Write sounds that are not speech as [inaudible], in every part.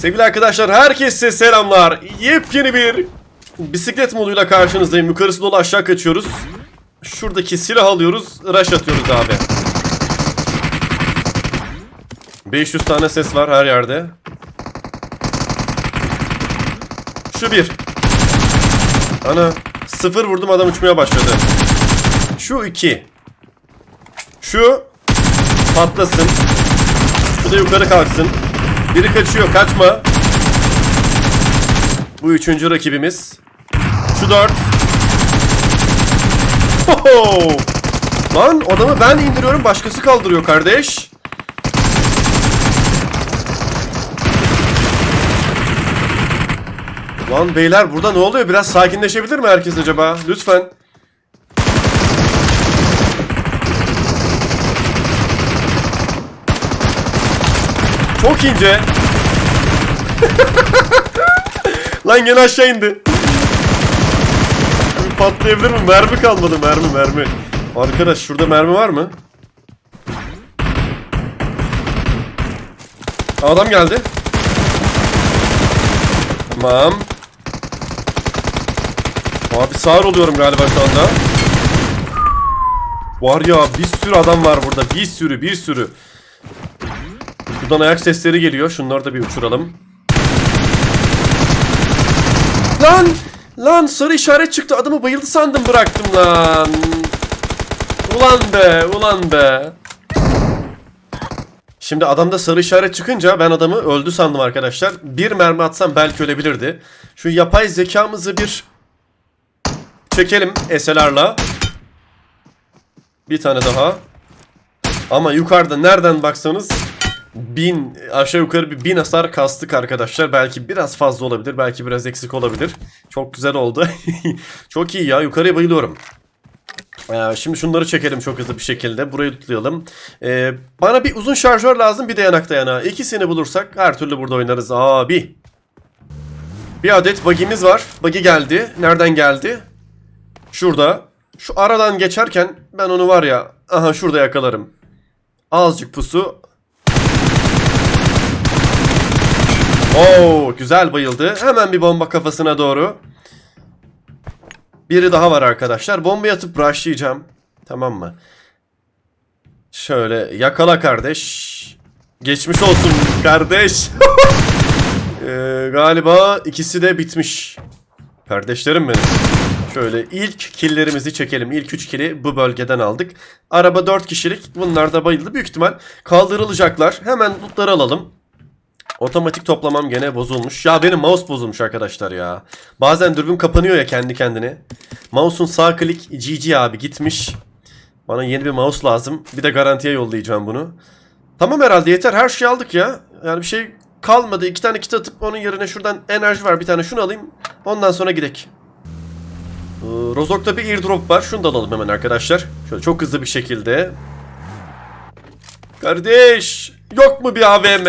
Sevgili arkadaşlar herkese selamlar. Yepyeni bir bisiklet moduyla karşınızdayım. Yukarısı dolu aşağı kaçıyoruz. Şuradaki silah alıyoruz. Rush atıyoruz abi. 500 tane ses var her yerde. Şu bir. Ana. Sıfır vurdum adam uçmaya başladı. Şu iki. Şu patlasın. Şu da yukarı kalksın. Biri kaçıyor kaçma. Bu üçüncü rakibimiz. Şu dört. Hoho! Lan adamı ben indiriyorum başkası kaldırıyor kardeş. Lan beyler burada ne oluyor? Biraz sakinleşebilir mi herkes acaba? Lütfen. Çok ince. Lan gene aşağı indi. Patlayabilir mi? Mermi kalmadı mermi mermi. Arkadaş şurada mermi var mı? Adam geldi. Tamam. Abi sağır oluyorum galiba şu anda. Var ya bir sürü adam var burada. Bir sürü bir sürü. Buradan ayak sesleri geliyor. Şunları da bir uçuralım. Lan! Lan sarı işaret çıktı. Adamı bayıldı sandım bıraktım lan. Ulan be, ulan be. Şimdi adamda sarı işaret çıkınca ben adamı öldü sandım arkadaşlar. Bir mermi atsam belki ölebilirdi. Şu yapay zekamızı bir çekelim SLR'la. Bir tane daha. Ama yukarıda nereden baksanız bin aşağı yukarı bir bin hasar kastık arkadaşlar. Belki biraz fazla olabilir. Belki biraz eksik olabilir. Çok güzel oldu. [laughs] Çok iyi ya. Yukarıya bayılıyorum. Ee, şimdi şunları çekelim çok hızlı bir şekilde. Burayı tutlayalım. Ee, bana bir uzun şarjör lazım. Bir de yanak dayanağı. İkisini bulursak her türlü burada oynarız abi. Bir adet bug'imiz var. Bug'i geldi. Nereden geldi? Şurada. Şu aradan geçerken ben onu var ya. Aha şurada yakalarım. Azıcık pusu. Oo güzel bayıldı. Hemen bir bomba kafasına doğru. Biri daha var arkadaşlar. Bombayı atıp rushlayacağım. Tamam mı? Şöyle yakala kardeş. Geçmiş olsun kardeş. [laughs] Ee, galiba ikisi de bitmiş. Kardeşlerim benim. Şöyle ilk killlerimizi çekelim. İlk 3 killi bu bölgeden aldık. Araba 4 kişilik. Bunlar da bayıldı. Büyük ihtimal kaldırılacaklar. Hemen lootları alalım. Otomatik toplamam gene bozulmuş. Ya benim mouse bozulmuş arkadaşlar ya. Bazen dürbün kapanıyor ya kendi kendine. Mouse'un sağ klik GG abi gitmiş. Bana yeni bir mouse lazım. Bir de garantiye yollayacağım bunu. Tamam herhalde yeter. Her şeyi aldık ya. Yani bir şey kalmadı. İki tane kit atıp onun yerine şuradan enerji var. Bir tane şunu alayım. Ondan sonra gidek. Ee, Rozok'ta bir airdrop var. Şunu da alalım hemen arkadaşlar. Şöyle çok hızlı bir şekilde. Kardeş yok mu bir AVM?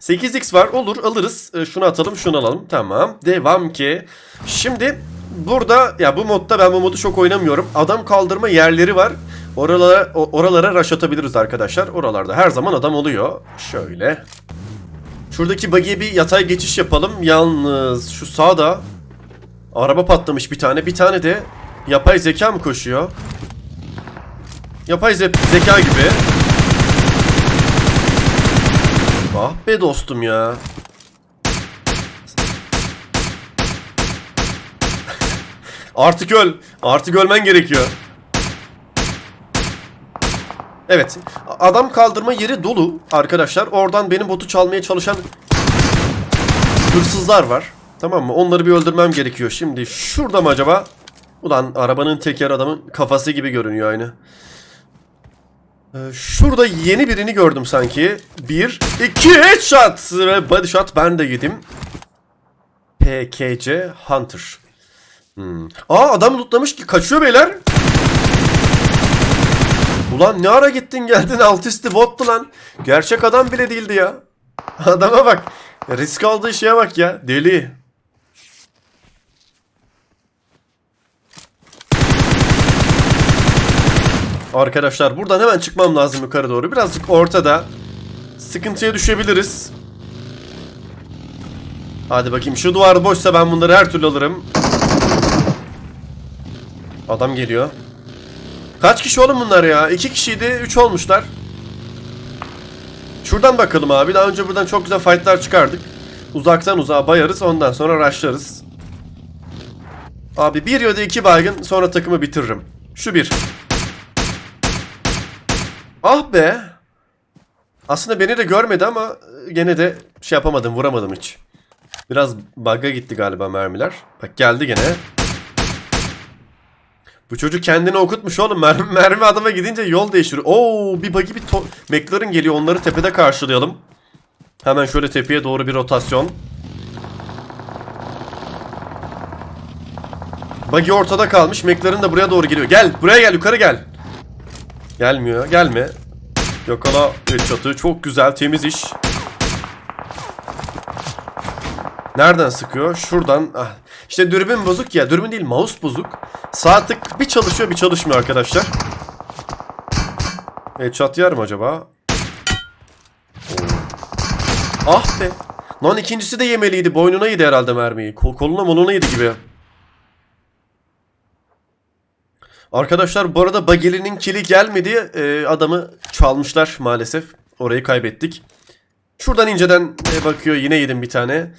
8x [laughs] var olur alırız. Ee, Şunu atalım şunu alalım. Tamam devam ki. Şimdi burada ya bu modda ben bu modu çok oynamıyorum. Adam kaldırma yerleri var. Oralara oralara rush atabiliriz arkadaşlar. Oralarda her zaman adam oluyor. Şöyle. Şuradaki buggy'e bir yatay geçiş yapalım. Yalnız şu sağda araba patlamış bir tane. Bir tane de yapay zeka mı koşuyor? Yapay ze- zeka gibi. Ah be dostum ya. [laughs] Artık öl. Artık ölmen gerekiyor. Evet. Adam kaldırma yeri dolu arkadaşlar. Oradan benim botu çalmaya çalışan hırsızlar var. Tamam mı? Onları bir öldürmem gerekiyor. Şimdi şurada mı acaba? Ulan arabanın teker adamın kafası gibi görünüyor aynı. Ee, Şurada yeni birini gördüm sanki. Bir, iki headshot ve body shot ben de yedim. PKC Hunter. Hmm. Aa adam lootlamış ki kaçıyor beyler. Ulan ne ara gittin geldin alt üstü bottu lan. Gerçek adam bile değildi ya. Adama bak. Risk aldığı şeye bak ya. Deli. Arkadaşlar buradan hemen çıkmam lazım yukarı doğru. Birazcık ortada. Sıkıntıya düşebiliriz. Hadi bakayım şu duvar boşsa ben bunları her türlü alırım. Adam geliyor. Kaç kişi oğlum bunlar ya? İki kişiydi, üç olmuşlar. Şuradan bakalım abi. Daha önce buradan çok güzel fightlar çıkardık. Uzaktan uzağa bayarız, ondan sonra rushlarız. Abi bir ya da iki baygın, sonra takımı bitiririm. Şu bir. Ah be! Aslında beni de görmedi ama gene de şey yapamadım, vuramadım hiç. Biraz bug'a gitti galiba mermiler. Bak geldi gene. Bu çocuk kendini okutmuş oğlum. [laughs] Mermi, mermi adama gidince yol değiştiriyor. Oo bir buggy bir to- McLaren geliyor. Onları tepede karşılayalım. Hemen şöyle tepeye doğru bir rotasyon. Buggy ortada kalmış. McLaren de buraya doğru geliyor. Gel buraya gel yukarı gel. Gelmiyor. Gelme. Yakala çatı. Çok güzel temiz iş. Nereden sıkıyor? Şuradan. Ah. İşte dürbün bozuk ya. Dürbün değil mouse bozuk. Sağ tık bir çalışıyor bir çalışmıyor arkadaşlar. Çat yer mi acaba? Oo. Ah be. Lan ikincisi de yemeliydi. Boynuna yedi herhalde mermiyi. Kol koluna moluna yedi gibi. Arkadaşlar bu arada Bageli'nin kili gelmedi. Ee, adamı çalmışlar maalesef. Orayı kaybettik. Şuradan inceden e, bakıyor. Yine yedim bir tane.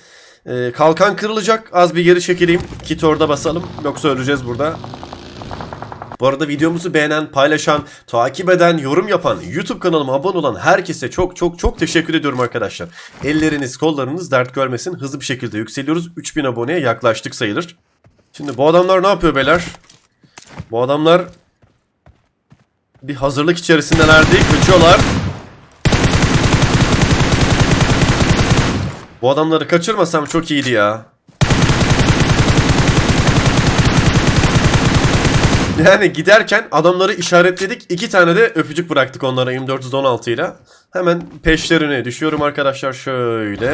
Ee, kalkan kırılacak. Az bir geri çekileyim. Kit orada basalım. Yoksa öleceğiz burada. Bu arada videomuzu beğenen, paylaşan, takip eden, yorum yapan, YouTube kanalıma abone olan herkese çok çok çok teşekkür ediyorum arkadaşlar. Elleriniz, kollarınız dert görmesin. Hızlı bir şekilde yükseliyoruz. 3000 aboneye yaklaştık sayılır. Şimdi bu adamlar ne yapıyor beyler? Bu adamlar bir hazırlık içerisindeler değil, kaçıyorlar. Bu adamları kaçırmasam çok iyiydi ya. Yani giderken adamları işaretledik. iki tane de öpücük bıraktık onlara M416 ile. Hemen peşlerine düşüyorum arkadaşlar şöyle.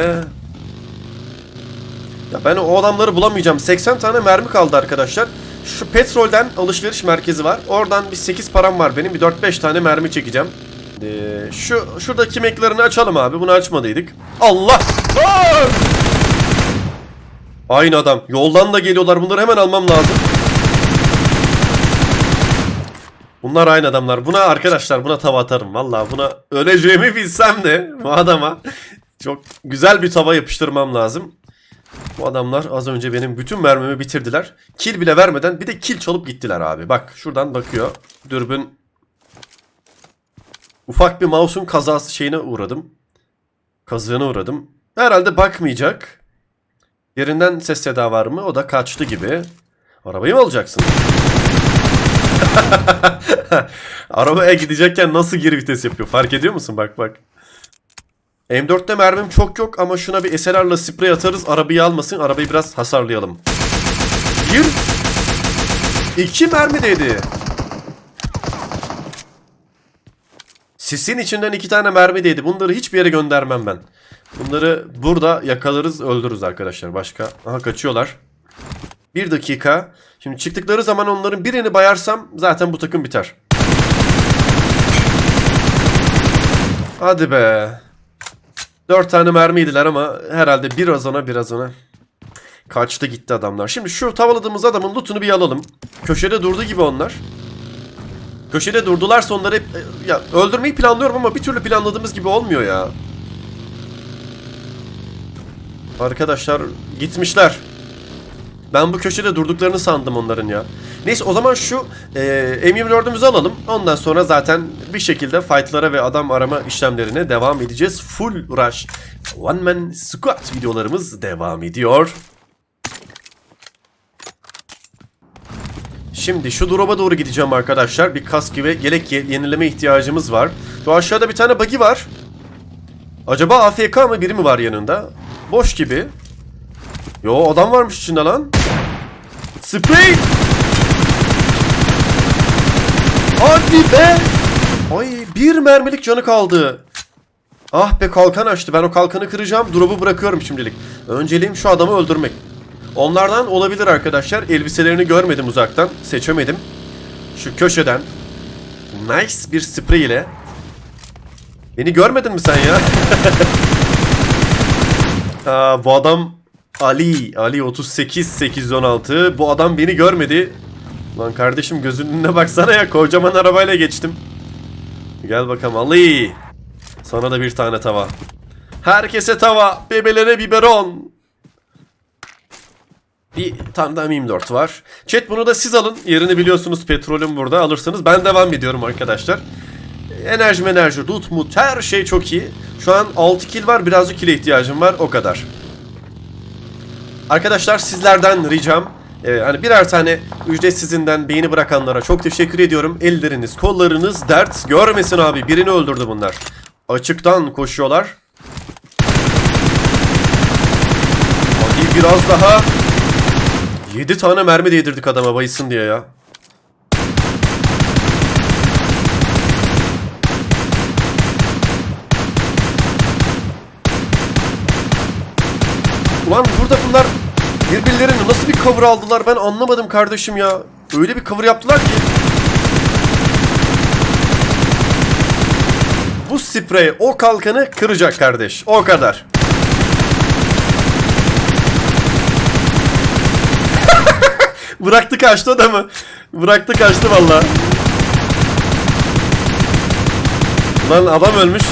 Ya ben o adamları bulamayacağım. 80 tane mermi kaldı arkadaşlar. Şu petrolden alışveriş merkezi var. Oradan bir 8 param var benim. Bir 4-5 tane mermi çekeceğim. Ee, şu şuradaki meklerini açalım abi. Bunu açmadıydık. Allah! Aa! Aynı adam. Yoldan da geliyorlar. Bunları hemen almam lazım. Bunlar aynı adamlar. Buna arkadaşlar buna tava atarım. Valla buna öleceğimi bilsem de bu adama çok güzel bir tava yapıştırmam lazım. Bu adamlar az önce benim bütün mermimi bitirdiler. Kill bile vermeden bir de kill çalıp gittiler abi. Bak şuradan bakıyor. Dürbün ufak bir mouse'un kazası şeyine uğradım. Kazığına uğradım. Herhalde bakmayacak. Yerinden ses seda var mı? O da kaçtı gibi. Arabayı mı alacaksın? [laughs] Arabaya gidecekken nasıl geri vites yapıyor? Fark ediyor musun? Bak bak. M4'te mermim çok yok ama şuna bir SLR'la sprey atarız. Arabayı almasın. Arabayı biraz hasarlayalım. Bir. İki mermi değdi. Sisin içinden iki tane mermi değdi. Bunları hiçbir yere göndermem ben. Bunları burada yakalarız öldürürüz arkadaşlar. Başka. Aha kaçıyorlar. Bir dakika. Şimdi çıktıkları zaman onların birini bayarsam zaten bu takım biter. Hadi be. Dört tane mermiydiler ama herhalde biraz ona biraz ona. Kaçtı gitti adamlar. Şimdi şu tavaladığımız adamın lootunu bir alalım. Köşede durdu gibi onlar. Köşede durdularsa onları e, ya öldürmeyi planlıyorum ama bir türlü planladığımız gibi olmuyor ya. Arkadaşlar gitmişler. Ben bu köşede durduklarını sandım onların ya. Neyse o zaman şu e, M24'ümüzü alalım. Ondan sonra zaten bir şekilde fightlara ve adam arama işlemlerine devam edeceğiz. Full rush one man squad videolarımız devam ediyor. Şimdi şu drop'a doğru gideceğim arkadaşlar. Bir kask ve yelek ye- yenileme ihtiyacımız var. Şu aşağıda bir tane buggy var. Acaba AFK mı biri mi var yanında? Boş gibi. Yo adam varmış içinde lan. Sprey! Hadi be! Ay bir mermilik canı kaldı. Ah be kalkan açtı. Ben o kalkanı kıracağım. Drop'u bırakıyorum şimdilik. Önceliğim şu adamı öldürmek. Onlardan olabilir arkadaşlar. Elbiselerini görmedim uzaktan. Seçemedim. Şu köşeden. Nice bir sprey ile. Beni görmedin mi sen ya? [laughs] Aa, bu adam Ali. Ali 38 816. Bu adam beni görmedi. Lan kardeşim gözünün önüne baksana ya. Kocaman arabayla geçtim. Gel bakalım Ali. Sana da bir tane tava. Herkese tava. Bebelere biberon. Bir tane daha M24 var. Chat bunu da siz alın. Yerini biliyorsunuz petrolün burada alırsınız. Ben devam ediyorum arkadaşlar. Enerji enerji, loot mut her şey çok iyi. Şu an 6 kill var birazcık kill'e ihtiyacım var o kadar. Arkadaşlar sizlerden ricam e, hani birer tane ücretsizinden beğeni bırakanlara çok teşekkür ediyorum. Elleriniz kollarınız dert görmesin abi birini öldürdü bunlar. Açıktan koşuyorlar. Hadi biraz daha. 7 tane mermi değdirdik adama bayılsın diye ya. Ulan burada bunlar birbirlerini nasıl bir cover aldılar ben anlamadım kardeşim ya. Öyle bir cover yaptılar ki. Bu sprey o kalkanı kıracak kardeş. O kadar. [laughs] Bıraktı kaçtı adamı. Bıraktı kaçtı valla. Lan adam ölmüş.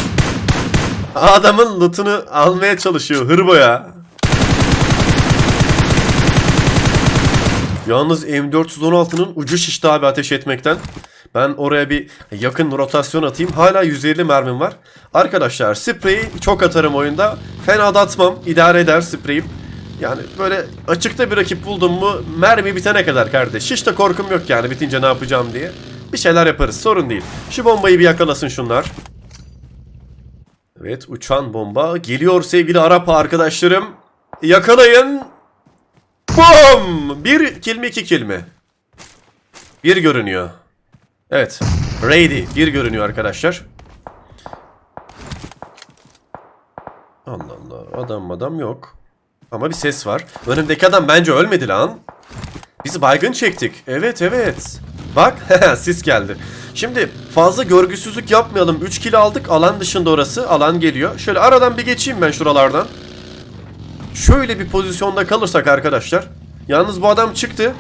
Adamın lootunu almaya çalışıyor hırbo ya. Yalnız M416'nın ucu şişti abi ateş etmekten. Ben oraya bir yakın rotasyon atayım. Hala 150 mermim var. Arkadaşlar spreyi çok atarım oyunda. Fena da atmam. İdare eder spreyim. Yani böyle açıkta bir rakip buldum mu mermi bitene kadar kardeş. Hiç de korkum yok yani bitince ne yapacağım diye. Bir şeyler yaparız sorun değil. Şu bombayı bir yakalasın şunlar. Evet uçan bomba geliyor sevgili Arap arkadaşlarım. Yakalayın. Bum! Bir kill iki kill? Bir görünüyor. Evet. Ready. Bir görünüyor arkadaşlar. Allah Allah. Adam adam yok. Ama bir ses var. Önümdeki adam bence ölmedi lan. Biz baygın çektik. Evet evet. Bak [laughs] sis geldi. Şimdi fazla görgüsüzlük yapmayalım. 3 kill aldık. Alan dışında orası. Alan geliyor. Şöyle aradan bir geçeyim ben şuralardan. Şöyle bir pozisyonda kalırsak arkadaşlar. Yalnız bu adam çıktı.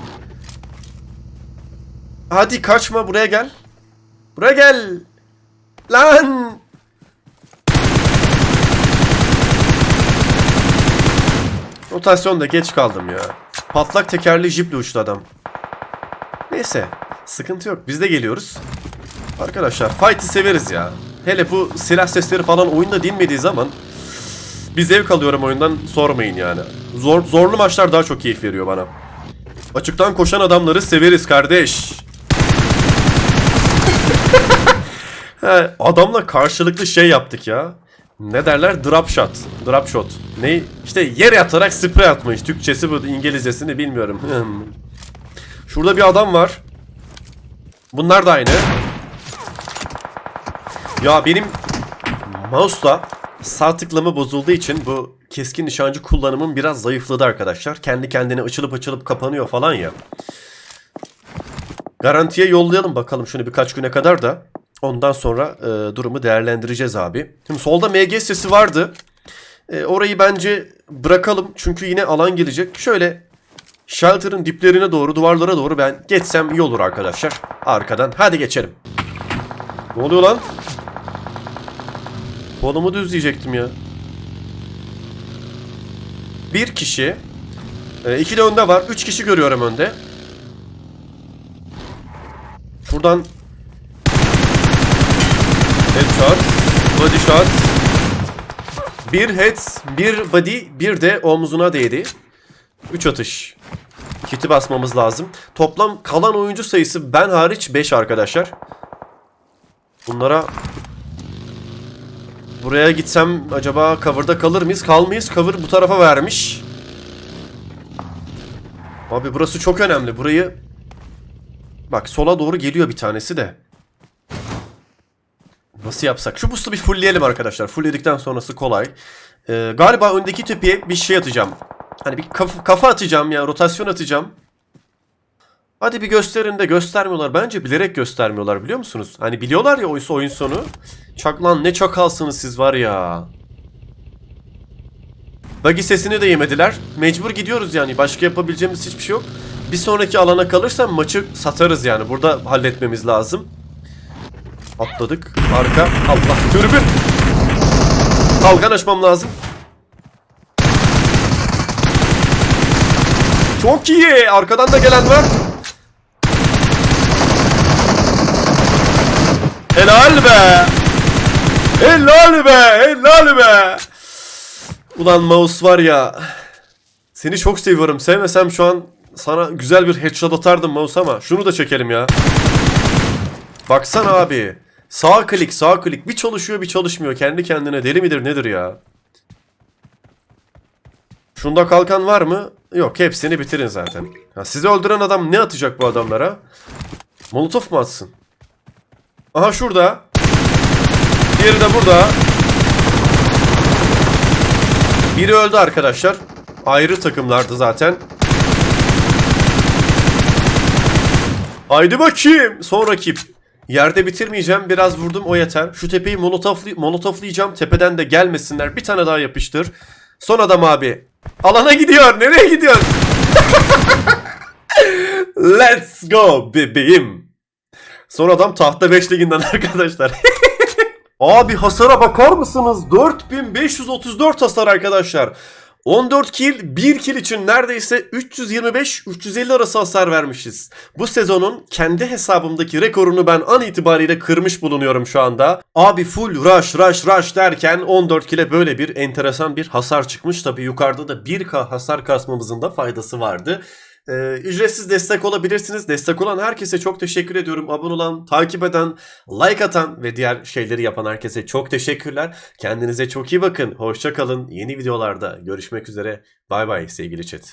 Hadi kaçma buraya gel. Buraya gel. Lan. Rotasyonda geç kaldım ya. Patlak tekerli jiple uçtu adam. Neyse. Sıkıntı yok. Biz de geliyoruz. Arkadaşlar fight'ı severiz ya. Hele bu silah sesleri falan oyunda dinmediği zaman bir zevk alıyorum oyundan sormayın yani. Zor, zorlu maçlar daha çok keyif veriyor bana. Açıktan koşan adamları severiz kardeş. [laughs] He, adamla karşılıklı şey yaptık ya. Ne derler? Drop shot. Drop shot. Ne? İşte yere yatarak sprey atmış. Türkçesi bu, İngilizcesini bilmiyorum. [laughs] Şurada bir adam var. Bunlar da aynı. Ya benim mouse'la sağ tıklama bozulduğu için bu keskin nişancı kullanımım biraz zayıfladı arkadaşlar. Kendi kendine açılıp açılıp kapanıyor falan ya. Garantiye yollayalım bakalım şunu birkaç güne kadar da. Ondan sonra e, durumu değerlendireceğiz abi. Şimdi solda MG sesi vardı. E, orayı bence bırakalım çünkü yine alan gelecek. Şöyle shelter'ın diplerine doğru, duvarlara doğru ben geçsem iyi olur arkadaşlar. Arkadan. Hadi geçelim. Ne oluyor lan? Kolumu düzleyecektim ya. Bir kişi. E, iki de önde var. Üç kişi görüyorum önde. Şuradan Headshot, body shot. Bir head, bir body, bir de omzuna değdi. 3 atış. Kiti basmamız lazım. Toplam kalan oyuncu sayısı ben hariç 5 arkadaşlar. Bunlara Buraya gitsem acaba cover'da kalır mıyız? Kalmayız. Cover bu tarafa vermiş. Abi burası çok önemli. Burayı Bak sola doğru geliyor bir tanesi de. Nasıl yapsak? Şu boost'u bir fullleyelim arkadaşlar. Fullledikten sonrası kolay. Ee, galiba öndeki tepeye bir şey atacağım. Hani bir kafa, kafa atacağım ya. Rotasyon atacağım. Hadi bir gösterin de göstermiyorlar. Bence bilerek göstermiyorlar biliyor musunuz? Hani biliyorlar ya oysa oyun sonu. Çak lan ne çakalsınız siz var ya. Buggy sesini de yemediler. Mecbur gidiyoruz yani. Başka yapabileceğimiz hiçbir şey yok. Bir sonraki alana kalırsa maçı satarız yani. Burada halletmemiz lazım. Atladık. Arka. Allah. Dürbün. Kalkan açmam lazım. Çok iyi. Arkadan da gelen var. Helal be. Helal be. Helal be. Ulan mouse var ya. Seni çok seviyorum. Sevmesem şu an sana güzel bir headshot atardım mouse ama şunu da çekelim ya. Baksana abi. Sağ klik sağ klik bir çalışıyor bir çalışmıyor. Kendi kendine deli midir nedir ya? Şunda kalkan var mı? Yok hepsini bitirin zaten. Ha, sizi öldüren adam ne atacak bu adamlara? Molotof mu atsın? Aha şurada. Diğeri de burada. Biri öldü arkadaşlar. Ayrı takımlardı zaten. Haydi bakayım. Son rakip. Yerde bitirmeyeceğim. Biraz vurdum o yeter. Şu tepeyi molotofli molotoflayacağım. Tepeden de gelmesinler. Bir tane daha yapıştır. Son adam abi. Alana gidiyor. Nereye gidiyor? [laughs] Let's go bebeğim. Son adam tahta 5 liginden [laughs] arkadaşlar. Abi hasara bakar mısınız? 4534 hasar arkadaşlar. 14 kill, 1 kill için neredeyse 325-350 arası hasar vermişiz. Bu sezonun kendi hesabımdaki rekorunu ben an itibariyle kırmış bulunuyorum şu anda. Abi full rush rush rush derken 14 kill'e böyle bir enteresan bir hasar çıkmış. Tabi yukarıda da 1k hasar kasmamızın da faydası vardı. Ee, ücretsiz destek olabilirsiniz. Destek olan herkese çok teşekkür ediyorum. Abone olan, takip eden, like atan ve diğer şeyleri yapan herkese çok teşekkürler. Kendinize çok iyi bakın. Hoşça kalın. Yeni videolarda görüşmek üzere. Bay bay sevgili chat.